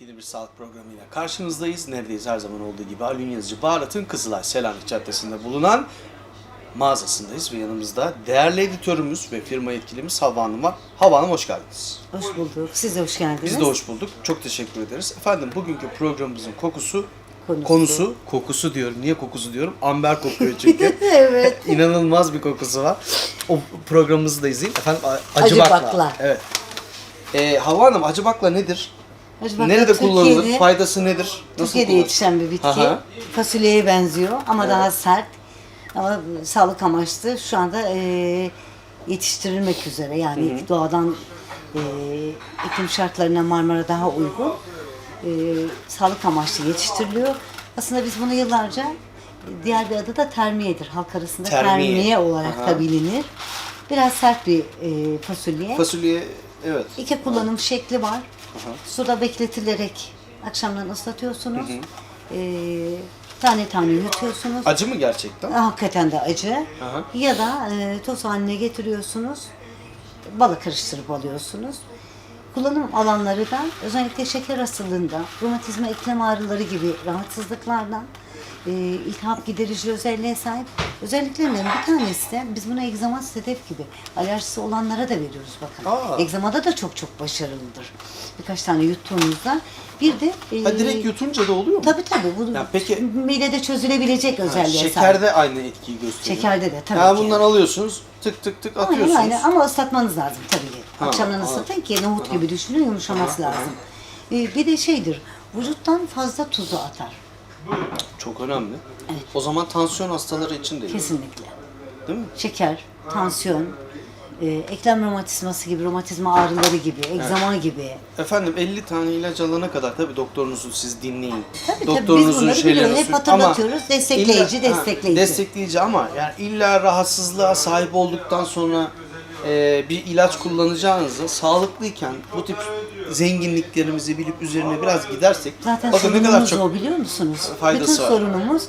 bir sağlık programıyla karşınızdayız. Neredeyiz her zaman olduğu gibi Alün Yazıcı Baharat'ın Kızılay Selanik Caddesi'nde bulunan mağazasındayız ve yanımızda değerli editörümüz ve firma yetkilimiz Havva Hanım var. Havva Hanım hoş geldiniz. Hoş bulduk. Siz de hoş geldiniz. Biz de hoş bulduk. Çok teşekkür ederiz. Efendim bugünkü programımızın kokusu, Konusu. konusu, kokusu diyorum. Niye kokusu diyorum? Amber kokuyor çünkü. evet. İnanılmaz bir kokusu var. O programımızı da izleyin. Efendim acı, Acı bakla. bakla. Evet. Ee, Havva Hanım acı bakla nedir? Acı bakla Nerede kullanılır? Faydası nedir? Nasıl Türkiye'de kullanılır? yetişen bir bitki. Aha. Fasulyeye benziyor ama daha sert. Ama sağlık amaçlı şu anda e, yetiştirilmek üzere. Yani doğadan e, iklim şartlarına Marmara daha uygun. E, sağlık amaçlı yetiştiriliyor. Aslında biz bunu yıllarca diğer bir adı da termiyedir. Halk arasında Termiye. termiye, olarak Aha. da bilinir. Biraz sert bir e, fasulye. Fasulye evet. İki kullanım şekli var. Suda bekletilerek akşamdan ıslatıyorsunuz. Ee, tane tane yutuyorsunuz. Acı mı gerçekten? Hakikaten de acı. Aha. Ya da e, toz haline getiriyorsunuz. Bala karıştırıp alıyorsunuz. Kullanım alanları da özellikle şeker hastalığında, romatizma eklem ağrıları gibi rahatsızlıklardan e, iltihap giderici özelliğe sahip. Özelliklerinden bir tanesi de biz buna egzama sedef gibi alerjisi olanlara da veriyoruz bakın. Aa. Egzamada da çok çok başarılıdır. Birkaç tane yuttuğunuzda bir de e, Ha, direkt yutunca da oluyor mu? Tabii tabii. Bu Ya peki- midede çözülebilecek Ha, özelliğe sahip. şekerde aynı etkiyi gösteriyor. Şekerde de tabii Ha, ki. bundan alıyorsunuz, tık tık tık Aynen atıyorsunuz. aynen ama ıslatmanız lazım tabii ki. Akşamdan ha. ıslatın ki nohut gibi düşünün yumuşaması lazım. Ee, bir de şeydir, vücuttan fazla tuzu atar. Çok önemli. O zaman tansiyon hastaları için de iyi. Kesinlikle. Değil mi? Şeker, tansiyon, e, eklem romatizması gibi, romatizma ağrıları gibi, egzama gibi. Efendim 50 tane ilaç alana kadar tabii doktorunuzu siz dinleyin. Tabii, tabii, biz bunları biliyoruz. Hep hatırlatıyoruz. Ama Destekleyici, illa- ha, destekleyici. destekleyici ama yani illa rahatsızlığa sahip olduktan sonra e, bir ilaç kullanacağınızda sağlıklıyken bu tip zenginliklerimizi bilip üzerine biraz gidersek Zaten bakın ne kadar sorunumuz çok o biliyor musunuz? faydası Bütün var. sorunumuz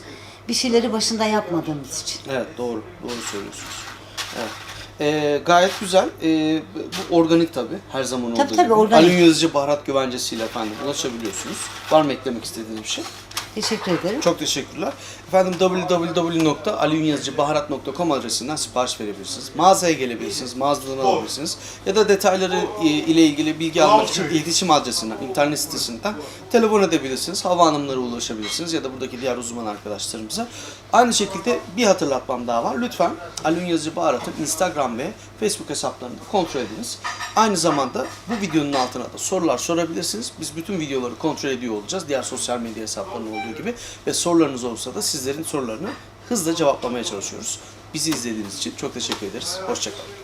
bir şeyleri başında yapmadığımız için. Evet doğru. Doğru söylüyorsunuz. Evet. Ee, gayet güzel. Ee, bu organik tabi her zaman olduğu tabii, gibi. organik. Alün yazıcı baharat güvencesiyle efendim ulaşabiliyorsunuz. Var mı eklemek istediğiniz bir şey? Teşekkür ederim. Çok teşekkürler. Efendim www.alünyazıcıbaharat.com adresinden sipariş verebilirsiniz. Mağazaya gelebilirsiniz, mağazadan alabilirsiniz. Ya da detayları e, ile ilgili bilgi almak için iletişim adresinden, internet sitesinden telefon edebilirsiniz. Hava hanımlara ulaşabilirsiniz ya da buradaki diğer uzman arkadaşlarımıza. Aynı şekilde bir hatırlatmam daha var. Lütfen Yazıcı Baharat'ın Instagram ve Facebook hesaplarını da kontrol ediniz. Aynı zamanda bu videonun altına da sorular sorabilirsiniz. Biz bütün videoları kontrol ediyor olacağız. Diğer sosyal medya hesaplarının olduğu gibi. Ve sorularınız olursa da sizlerin sorularını hızla cevaplamaya çalışıyoruz. Bizi izlediğiniz için çok teşekkür ederiz. Hoşçakalın.